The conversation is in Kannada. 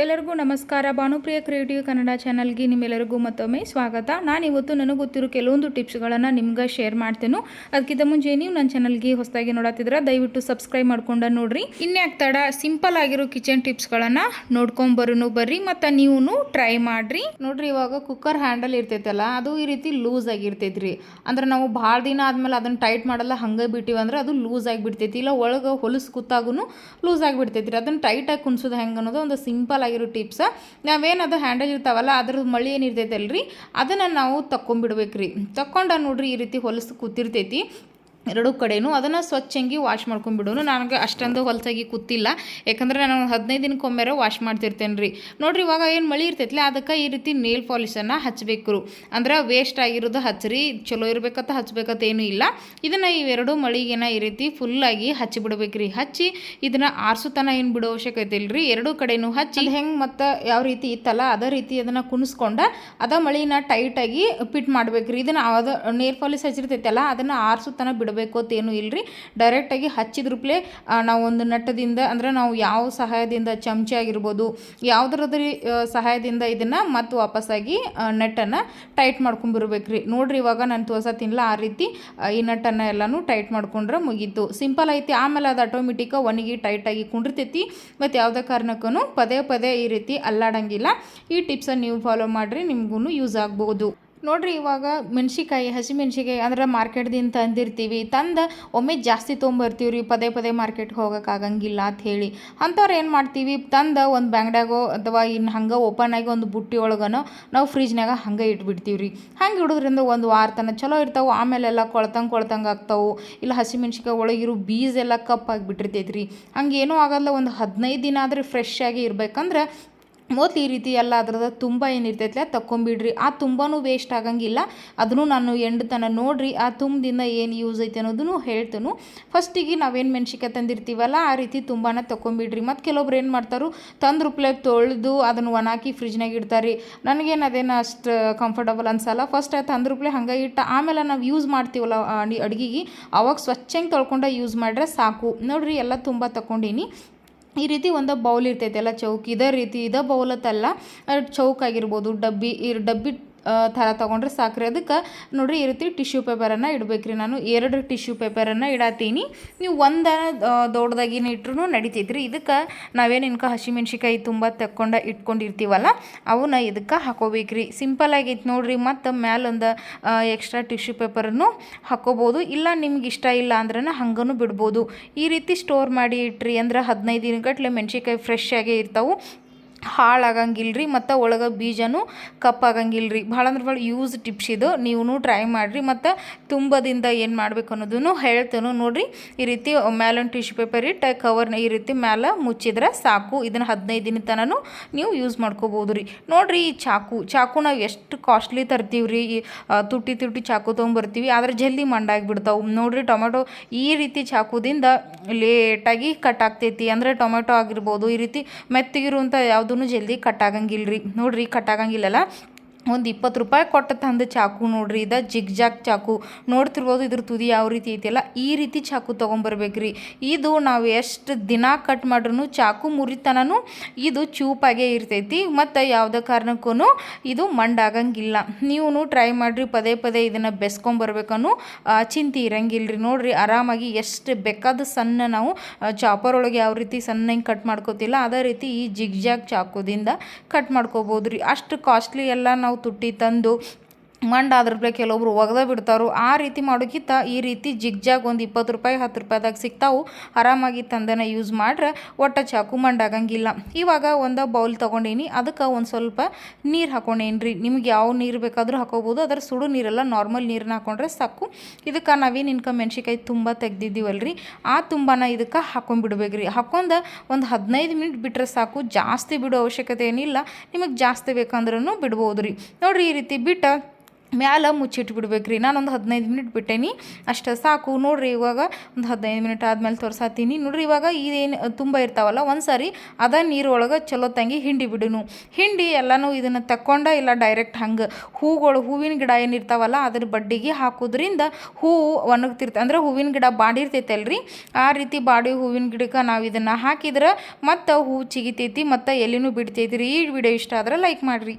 ಎಲ್ಲರಿಗೂ ನಮಸ್ಕಾರ. ಭಾನುಪ್ರಿಯ ಕ್ರಿಯೇಟಿವ್ ಕನ್ನಡ ಚಾನಲ್ಗೆ ನಿಮ್ಮೆಲ್ಲರಿಗೂ ಮತ್ತೊಮ್ಮೆ ಸ್ವಾಗತ. ನಾನು ಇವತ್ತು ನನಗೆ ಗೊತ್ತಿರೋ ಕೆಲವೊಂದು ಟಿಪ್ಸ್ಗಳನ್ನು ನಿಮ್ಗೆ ಶೇರ್ ಮಾಡ್ತೇನೆ. ಅದಕ್ಕಿಂತ ಮುಂಚೆ ನೀವು ನನ್ನ ಚಾನಲ್ಗೆ ಹೊಸದಾಗಿ ನೋಡತ್ತಿದ್ರೆ ದಯವಿಟ್ಟು ಸಬ್ಸ್ಕ್ರೈಬ್ ಮಾಡ್ಕೊಂಡು ನೋಡ್ರಿ. ಇನ್ಯಾಕ್ ತಡ, ಸಿಂಪಲ್ ಆಗಿರೋ ಕಿಚನ್ ಟಿಪ್ಸ್ಗಳನ್ನು ನೋಡ್ಕೊಂಬರೂ ಬರ್ರಿ, ಮತ್ತು ನೀವು ಟ್ರೈ ಮಾಡ್ರಿ. ನೋಡ್ರಿ, ಇವಾಗ ಕುಕ್ಕರ್ ಹ್ಯಾಂಡಲ್ ಇರ್ತೈತಲ್ಲ, ಅದು ಈ ರೀತಿ ಲೂಸ್ ಆಗಿರ್ತೈತ್ರಿ. ಅಂದ್ರೆ ನಾವು ಭಾಳ ದಿನ ಆದ್ಮೇಲೆ ಅದನ್ನು ಟೈಟ್ ಮಾಡಲ್ಲ, ಹಂಗೆ ಬಿಟ್ಟಿವಿ ಅಂದ್ರೆ ಅದು ಲೂಸ್ ಆಗಿಬಿಡ್ತೈತಿ. ಇಲ್ಲ, ಒಳಗೆ ಹೊಲಸು ಕೂತಾಗೂ ಲೂಸ್ ಆಗಿಬಿಡ್ತೈತಿ ರೀ ಅದನ್ನು ಟೈಟಾಗಿ ಕುಣಿಸೋದು ಹೆಂಗೆ ಅನ್ನೋದು ಒಂದು ಸಿಂಪಲ್ ಆಗಿರೋ ಟಿಪ್ಸ್ ನಾವೇನು ಅದು ಹ್ಯಾಂಡಲ್ ಇರ್ತಾವಲ್ಲ, ಅದ್ರದ್ದು ಮಳಿ ಏನಿರ್ತೈತಲ್ರಿ ಅದನ್ನು ನಾವು ತಕ್ಕೊಂಬಿಡ್ಬೇಕ್ರಿ ತಕ್ಕೊಂಡ ನೋಡ್ರಿ ಈ ರೀತಿ ಹೊಲಸು ಕೂತಿರ್ತೈತಿ. ಎರಡೂ ಕಡೆನೂ ಅದನ್ನು ಸ್ವಚ್ಛಂಗಿ ವಾಶ್ ಮಾಡ್ಕೊಂಡ್ಬಿಡೋನು. ನನಗೆ ಅಷ್ಟೊಂದು ಹೊಲಸಾಗಿ ಕೂತಿಲ್ಲ. ಯಾಕಂದ್ರೆ ನಾನು ಹದಿನೈದು ದಿನಕ್ಕೊಮ್ಮೆರ ವಾಶ್ ಮಾಡ್ತಿರ್ತೇನೆ ರೀ ನೋಡ್ರಿ, ಇವಾಗ ಏನು ಮಳೆ ಇರ್ತೈತಿ ಅದಕ್ಕೆ ಈ ರೀತಿ ನೇಲ್ ಪಾಲಿಶನ್ನು ಹಚ್ಚಬೇಕು ಅಂದ್ರೆ ವೇಸ್ಟ್ ಆಗಿರೋದು ಹಚ್ಚಿರಿ ಚಲೋ ಇರ್ಬೇಕಂತ ಹಚ್ಬೇಕಂತ ಏನೂ ಇಲ್ಲ. ಇದನ್ನು ಇವೆರಡು ಮಳಿಗೆನ ಈ ರೀತಿ ಫುಲ್ಲಾಗಿ ಹಚ್ಚಿ ಬಿಡ್ಬೇಕ್ರಿ ಹಚ್ಚಿ ಇದನ್ನು ಆರಿಸುತನ ಏನು ಬಿಡೋ ಅವಶ್ಯಕತೆ ಇಲ್ಲ ರೀ ಎರಡೂ ಕಡೆನೂ ಹಚ್ಚಿ ಹೆಂಗೆ ಮತ್ತು ಯಾವ ರೀತಿ ಇತ್ತಲ್ಲ ಅದೇ ರೀತಿ ಅದನ್ನು ಕುಣಿಸ್ಕೊಂಡ ಅದ ಮಳಿನ ಟೈಟಾಗಿ ಪಿಟ್ ಮಾಡ್ಬೇಕ್ರಿ. ಇದನ್ನು ಅದು ನೇರ್ ಪಾಲಿಸ್ ಹಚ್ಚಿರ್ತೈತಲ್ಲ, ಅದನ್ನು ಆರಿಸುತನ ಬಿಡಬೇಕು ಅಂತ ಏನೂ ಇಲ್ಲರಿ ಡೈರೆಕ್ಟಾಗಿ ರೂಪಲೇ ನಾವು ಒಂದು ನಟ್ಟದಿಂದ ಅಂದರೆ ನಾವು ಯಾವ ಸಹಾಯದಿಂದ ಚಮಚ ಆಗಿರ್ಬೋದು, ಯಾವುದ್ರದ್ರ ಸಹಾಯದಿಂದ ಇದನ್ನು ಮತ್ತೆ ವಾಪಸ್ಸಾಗಿ ನಟ್ಟನ್ನು ಟೈಟ್ ಮಾಡ್ಕೊಂಡ್ಬಿರ್ಬೇಕ್ರಿ ನೋಡ್ರಿ ಇವಾಗ ನಾನು ತೋರ್ಸತ್ತಿಲ್ಲ ಆ ರೀತಿ ಈ ನಟ್ಟನ್ನು ಎಲ್ಲನೂ ಟೈಟ್ ಮಾಡ್ಕೊಂಡ್ರೆ ಮುಗೀತು. ಸಿಂಪಲ್ ಐತಿ, ಆಮೇಲೆ ಅದು ಆಟೋಮೆಟಿಕ ಒಣಗಿ ಟೈಟಾಗಿ ಕುಂಡಿರ್ತೈತಿ. ಮತ್ತು ಯಾವುದೇ ಕಾರಣಕ್ಕೂ ಪದೇ ಪದೇ ಈ ರೀತಿ ಅಲ್ಲಾಡಂಗಿಲ್ಲ. ಈ ಟಿಪ್ಸನ್ನು ನೀವು ಫಾಲೋ ಮಾಡಿರಿ ನಿಮಗೂ ಯೂಸ್ ಆಗ್ಬೋದು. ನೋಡ್ರಿ ಇವಾಗ ಮೆಣಸಿಕಾಯಿ ಹಸಿ ಮೆಣಸಿಕಾಯಿ ಅಂದ್ರೆ ಮಾರ್ಕೆಟ್ದಿಂದ ತಂದಿರ್ತೀವಿ. ತಂದು ಒಮ್ಮೆ ಜಾಸ್ತಿ ತೊಗೊಂಬರ್ತೀವಿ ರೀ ಪದೇ ಪದೇ ಮಾರ್ಕೆಟ್ಗೆ ಹೋಗೋಕ್ಕಾಗಂಗಿಲ್ಲ ಅಂತ ಹೇಳಿ. ಅಂಥವ್ರು ಏನು ಮಾಡ್ತೀವಿ? ತಂದು ಒಂದು ಬ್ಯಾಂಗ್ಡ್ಯಾಗೋ ಅಥವಾ ಇನ್ನು ಹಂಗೆ ಓಪನ್ ಆಗಿ ಒಂದು ಬುಟ್ಟಿ ಒಳಗನೋ ನಾವು ಫ್ರಿಜ್ನಾಗ ಹಂಗೆ ಇಟ್ಬಿಡ್ತೀವಿ ರೀ ಹಂಗೆ ಇಡೋದ್ರಿಂದ ಒಂದು ವಾರ ತನಕ ಚಲೋ ಇರ್ತಾವೆ. ಆಮೇಲೆಲ್ಲ ಕೊಳ್ತಂಗೆ ಕೊಳ್ತಂಗೆ ಆಗ್ತಾವೆ. ಇಲ್ಲ ಹಸಿ ಮೆಣಸಿಕಾಯಿ ಒಳಗಿರೋ ಬೀಜ ಎಲ್ಲ ಕಪ್ಪಾಗಿ ಬಿಟ್ಟಿರ್ತೈತೆ ರೀ ಹಂಗೆ ಏನೂ ಆಗಲ್ಲ. ಒಂದು ಹದಿನೈದು ದಿನ ಆದರೆ ಫ್ರೆಶ್ ಆಗಿ ಇರ್ಬೇಕಂದ್ರೆ ಮೊದಲು ಈ ರೀತಿ ಎಲ್ಲ ಅದ್ರದ್ದು ತುಂಬ ಏನಿರ್ತೈತಲ್ಲ ತಕ್ಕೊಂಬಿಡ್ರಿ. ಆ ತುಂಬನೂ ವೇಸ್ಟ್ ಆಗಂಗಿಲ್ಲ. ಅದನ್ನು ನಾನು ಎಂಡತನ ನೋಡ್ರಿ, ಆ ತುಂಬದಿಂದ ಏನು ಯೂಸ್ ಐತೆ ಅನ್ನೋದನ್ನು ಹೇಳ್ತೇನೆ. ಫಸ್ಟಿಗೆ ನಾವೇನು ಮೆಣ್ಸಿಕಾಯಿ ತಂದಿರ್ತೀವಲ್ಲ, ಆ ರೀತಿ ತುಂಬಾನ ತಕೊಂಬಿಡ್ರಿ ಮತ್ತು ಕೆಲವೊಬ್ರು ಏನು ಮಾಡ್ತಾರೆ, ತಂದು ರುಪ್ಲೆ ತೊಳೆದು ಅದನ್ನು ಒಣಾಕಿ ಫ್ರಿಜ್ನಾಗ ಇಡ್ತಾರೆ. ನನಗೇನು ಅದೇನು ಅಷ್ಟು ಕಂಫರ್ಟಬಲ್ ಅನ್ಸಲ್ಲ. ಫಸ್ಟ್ ತಂದು ರೂಪ್ಲೆ ಹಂಗೆ ಇಟ್ಟ, ಆಮೇಲೆ ನಾವು ಯೂಸ್ ಮಾಡ್ತೀವಲ್ಲ ಅಡುಗೆಗೆ ಅವಾಗ ಸ್ವಚ್ಛಂಗೆ ತೊಳ್ಕೊಂಡು ಯೂಸ್ ಮಾಡ್ರೆ ಸಾಕು. ನೋಡಿರಿ ಎಲ್ಲ ತುಂಬ ತಗೊಂಡೀನಿ ಈ ರೀತಿ ಒಂದು ಬೌಲ್ ಇರ್ತೈತೆ ಅಲ್ಲ ಚೌಕ್. ಇದೇ ರೀತಿ ಇದೇ ಬೌಲತ್ತಲ್ಲ ಚೌಕ್ ಆಗಿರ್ಬೋದು ಡಬ್ಬಿ ಈ ಡಬ್ಬಿ ಥರ ತೊಗೊಂಡ್ರೆ ಸಾಕ್ರಿ. ಅದಕ್ಕೆ ನೋಡಿರಿ ಈ ರೀತಿ ಟಿಶ್ಯೂ ಪೇಪರನ್ನು ಇಡಬೇಕ್ರಿ. ನಾನು ಎರಡು ಟಿಶ್ಯೂ ಪೇಪರನ್ನು ಇಡತ್ತೀನಿ ನೀವು ಒಂದು ದೊಡ್ಡದಾಗಿನ ಇಟ್ಟರು ನಡಿತೈತ್ರಿ. ಇದಕ್ಕೆ ನಾವೇನು ಇನ್ಕ ಹಸಿಮೆಣ್ಸಿಕಾಯಿ ತುಂಬ ತಕ್ಕೊಂಡು ಇಟ್ಕೊಂಡಿರ್ತೀವಲ್ಲ, ಅವನ್ನ ಇದಕ್ಕೆ ಹಾಕೋಬೇಕ್ರಿ. ಸಿಂಪಲ್ ಆಗೈತೆ ನೋಡಿರಿ. ಮತ್ತು ಮ್ಯಾಲೊಂದು ಎಕ್ಸ್ಟ್ರಾ ಟಿಶ್ಯೂ ಪೇಪರನ್ನು ಹಾಕೋಬೋದು. ಇಲ್ಲ ನಿಮ್ಗೆ ಇಷ್ಟ ಇಲ್ಲ ಅಂದ್ರೆ ಹಂಗನು ಬಿಡ್ಬೋದು. ಈ ರೀತಿ ಸ್ಟೋರ್ ಮಾಡಿ ಇಟ್ರಿ ಅಂದ್ರೆ ಹದಿನೈದು ದಿನಗಟ್ಲೆ ಮೆಣ್ಸಿಕಾಯಿ ಫ್ರೆಶ್ ಆಗೇ ಇರ್ತಾವೆ. ಹಾಳಾಗಂಗಿಲ್ಲ ರೀ ಮತ್ತು ಒಳಗೆ ಬೀಜನೂ ಕಪ್ಪಾಗಂಗಿಲ್ಲ ರೀ ಭಾಳ ಅಂದ್ರೆ ಭಾಳ ಯೂಸ್ ಟಿಪ್ಸ್ ಇದು. ನೀವು ಟ್ರೈ ಮಾಡಿರಿ ಮತ್ತು ತುಂಬದಿಂದ ಏನು ಮಾಡಬೇಕು ಅನ್ನೋದನ್ನು ಹೇಳ್ತೇನೆ. ನೋಡಿರಿ, ಈ ರೀತಿ ಮ್ಯಾಲನ್ ಟಿಶ್ಯೂ ಪೇಪರ್ ಇಟ್ಟು ಕವರ್ನ ಈ ರೀತಿ ಮ್ಯಾಲೆ ಮುಚ್ಚಿದ್ರೆ ಸಾಕು. ಇದನ್ನು ಹದಿನೈದು ದಿನ ತನೂ ನೀವು ಯೂಸ್ ಮಾಡ್ಕೋಬೋದು ರೀ. ನೋಡಿರಿ, ಈ ಚಾಕು. ಚಾಕು ನಾವು ಎಷ್ಟು ಕಾಸ್ಟ್ಲಿ ತರ್ತೀವಿ ರೀ ಈ ತುಟ್ಟಿ ತುಟ್ಟಿ ಚಾಕು ತೊಗೊಂಬರ್ತೀವಿ. ಆದರೆ ಜಲ್ದಿ ಮಂಡಾಗಿಬಿಡ್ತಾವೆ. ನೋಡಿರಿ, ಟೊಮೆಟೊ ಈ ರೀತಿ ಚಾಕುದಿಂದ ಲೇಟಾಗಿ ಕಟ್ ಆಗ್ತೈತಿ. ಅಂದರೆ ಟೊಮೆಟೊ ಆಗಿರ್ಬೋದು, ಈ ರೀತಿ ಮೆತ್ತಗಿರುವಂಥ ಯಾವುದೂ ಜಲ್ದಿ ಕಟ್ ಆಗಂಗಿಲ್ಲ ರೀ ನೋಡಿರಿ ಕಟ್ ಒಂದು ಇಪ್ಪತ್ತು ರೂಪಾಯಿ ಕೊಟ್ಟು ತಂದು ಚಾಕು ನೋಡ್ರಿ, ಇದು ಜಿಗ್ ಜಾಕ್ ಚಾಕು. ನೋಡ್ತಿರ್ಬೋದು ಇದ್ರ ತುದಿ ಯಾವ ರೀತಿ ಐತಿಲ್ಲ ಈ ರೀತಿ ಚಾಕು ತೊಗೊಂಬರ್ಬೇಕ್ರಿ. ಇದು ನಾವು ಎಷ್ಟು ದಿನ ಕಟ್ ಮಾಡ್ರೂ ಚಾಕು ಮುರಿತನೂ ಇದು ಚೂಪಾಗೇ ಇರ್ತೈತಿ, ಮತ್ತು ಯಾವುದೇ ಕಾರಣಕ್ಕೂ ಇದು ಮಂಡಾಗಂಗಿಲ್ಲ. ನೀವು ಟ್ರೈ ಮಾಡಿರಿ, ಪದೇ ಪದೇ ಇದನ್ನು ಬೆಸ್ಕೊಂಬರ್ಬೇಕನ್ನೋ ಚಿಂತೆ ಇರಂಗಿಲ್ಲ ರೀ ನೋಡ್ರಿ, ಆರಾಮಾಗಿ ಎಷ್ಟು ಬೇಕಾದ ಸಣ್ಣ ನಾವು ಚಾಪರ್ ಒಳಗೆ ಯಾವ ರೀತಿ ಸಣ್ಣಗೆ ಕಟ್ ಮಾಡ್ಕೋತಿಲ್ಲ, ಅದೇ ರೀತಿ ಈ ಜಿಗ್ ಜಾಕ್ ಚಾಕುದಿಂದ ಕಟ್ ಮಾಡ್ಕೋಬೋದು ರೀ ಅಷ್ಟು ಕಾಸ್ಟ್ಲಿ ಎಲ್ಲ ತುಟ್ಟಿ ತಂದು ಮಂಡ ಅದ್ರ ಕೆಲವೊಬ್ರು ಒಗ್ದೇ ಬಿಡ್ತಾರು ಆ ರೀತಿ ಮಾಡೋಕ್ಕಿಂತ ಈ ರೀತಿ ಜಿಗ್ಜಾಗ್ ಒಂದು ಇಪ್ಪತ್ತು ರೂಪಾಯಿ, ಹತ್ತು ರೂಪಾಯಿದಾಗ ಸಿಗ್ತಾವು. ಆರಾಮಾಗಿ ತಂದನ ಯೂಸ್ ಮಾಡ್ರೆ ಒಟ್ಟ ಚಾಕು ಮಂಡಾಗಂಗಿಲ್ಲ ಇವಾಗ ಒಂದು ಬೌಲ್ ತೊಗೊಂಡೇನಿ, ಅದಕ್ಕೆ ಒಂದು ಸ್ವಲ್ಪ ನೀರು ಹಾಕೊಂಡೇನಿ ರೀ ನಿಮ್ಗೆ ಯಾವ ನೀರು ಬೇಕಾದರೂ ಹಾಕೋಬೋದು. ಅದರ ಸುಡು ನೀರೆಲ್ಲ ನಾರ್ಮಲ್ ನೀರನ್ನ ಹಾಕೊಂಡ್ರೆ ಸಾಕು. ಇದಕ್ಕೆ ನಾವೇನು ಇನ್ಕ ಮೆಣ್ಸಿಕಾಯಿ ತುಂಬ ತೆಗ್ದಿದ್ದೀವಲ್ರಿ? ಆ ತುಂಬನ ಇದಕ್ಕೆ ಹಾಕೊಂಡ್ಬಿಡ್ಬೇಕು ರೀ ಹಾಕೊಂಡು ಒಂದು ಹದಿನೈದು ಮಿನಿಟ್ ಬಿಟ್ಟರೆ ಸಾಕು. ಜಾಸ್ತಿ ಬಿಡೋ ಅವಶ್ಯಕತೆ ಏನಿಲ್ಲ. ನಿಮಗೆ ಜಾಸ್ತಿ ಬೇಕಂದ್ರೂ ಬಿಡ್ಬೋದು ರೀ ನೋಡಿರಿ ಈ ರೀತಿ ಬಿಟ್ಟು ಮ್ಯಾಲ ಮುಚ್ಚಿಟ್ಬಿಡ್ಬೇಕ್ರಿ ನಾನು ನಾನೊಂದು ಹದಿನೈದು ಮಿನಿಟ್ ಬಿಟ್ಟೇನಿ. ಅಷ್ಟು ಸಾಕು. ನೋಡಿರಿ ಇವಾಗ ಒಂದು ಹದಿನೈದು ಮಿನಿಟ್ ಆದಮೇಲೆ ತೋರ್ಸಾತೀನಿ. ನೋಡ್ರಿ ಇವಾಗ ಇದೇನು ತುಂಬ ಇರ್ತಾವಲ್ಲ, ಒಂದು ಸಾರಿ ಅದ ನೀರೊಳಗೆ ಚಲೋ ತಂಗಿ ಹಿಂಡಿ ಬಿಡುನು. ಹಿಂಡಿ ಎಲ್ಲನೂ ಇದನ್ನು ತಕ್ಕೊಂಡ ಇಲ್ಲ ಡೈರೆಕ್ಟ್ ಹಂಗೆ. ಹೂಗಳು, ಹೂವಿನ ಗಿಡ ಏನಿರ್ತಾವಲ್ಲ ಅದ್ರ ಬಡ್ಡಿಗೆ ಹಾಕೋದ್ರಿಂದ ಹೂವು ಒಣಗ್ತಿರ್ತ, ಅಂದ್ರೆ ಹೂವಿನ ಗಿಡ ಬಾಡಿರ್ತೈತಲ್ರಿ. ಆ ರೀತಿ ಬಾಡಿ ಹೂವಿನ ಗಿಡಕ್ಕೆ ನಾವು ಇದನ್ನು ಹಾಕಿದ್ರೆ ಮತ್ತು ಹೂವು ಚಿಗಿತೈತಿ, ಮತ್ತು ಎಲ್ಲಿನೂ ಬಿಡ್ತೈತಿ ರೀ. ಈ ವಿಡಿಯೋ ಇಷ್ಟ ಆದ್ರೆ ಲೈಕ್ ಮಾಡಿರಿ.